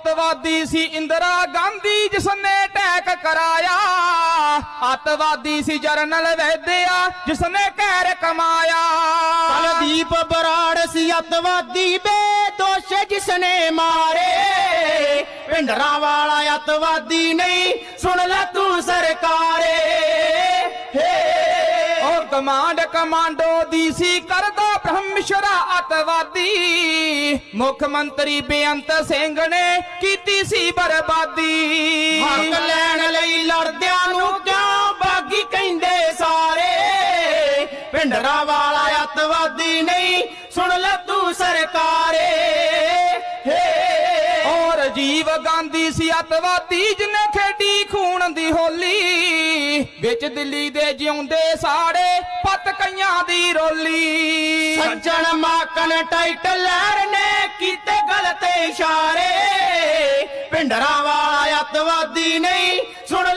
ਅੱਤਵਾਦੀ ਸੀ ਇੰਦਰਾ ਗਾਂਧੀ ਜਿਸ ਨੇ ਅਟੈਕ ਕਰਾਇਆ। ਅੱਤਵਾਦੀ ਸੀ ਜਰਨਲ ਵੈਦਿਆ ਜਿਸ ਨੇ ਕਹਿਰ ਕਮਾਇਆ। ਕੁਲਦੀਪ ਬਰਾੜ ਸੀ ਅਤਵਾਦੀ ਬੇਦੋਸ਼ ਜਿਸਨੇ ਮਾਰੇ। ਪਿੰਡਰਾਂ ਵਾਲਾ ਅਤਵਾਦੀ ਨਹੀਂ ਸੁਣ ਲੈ ਤੂੰ ਸਰਕਾਰੇ। ਹੇ। ਉਹ ਕਮਾਂਡ ਕਮਾਂਡੋ ਦੀ ਸੀ ਕਰਦਾ ਬ੍ਰਹਮਸ਼ਰਾ ਅੱਤਵਾਦੀ। ਮੁੱਖ ਮੰਤਰੀ ਬੇਅੰਤ ਸਿੰਘ ਨੇ ਕੀਤੀ ਸੀ ਬਰਬਾਦੀ। ਹੱਕ ਲੈਣ ਲਈ ਲੜਦਿਆਂ ਨੂੰ ਕਿਉਂ ਬਾਗੀ ਕਹਿੰਦੇ ਸਾਰੇ? ਪਿੰਡਰਾਂ ਵਾਲਾ ਅਤਵਾਦੀ ਨਹੀਂ ਸੁਣ ਲੈ ਤੂੰ ਸਰਕਾਰੇ। ਔਰ ਰਾਜੀਵ ਗਾਂਧੀ ਸੀ ਅੱਤਵਾਦੀ ਜਿਹਨੇ ਖੇਡੀ ਖੂਨ ਦੀ ਹੋਲੀ। ਵਿੱਚ ਦਿੱਲੀ ਦੇ ਜਿਉਂਦੇ ਸਾੜੇ ਪੱਤ ਕਈਆਂ ਦੀ ਰੋਲੀ। ਸੱਜਣ ਮਾਕਨ ਟਾਈਟਲਰ ਨੇ ਕੀਤੇ ਗਲਤ ਇਸ਼ਾਰੇ। ਪਿੰਡਰਾਂ ਵਾਲਾ ਅਤਵਾਦੀ ਨਹੀਂ ਸੁਣ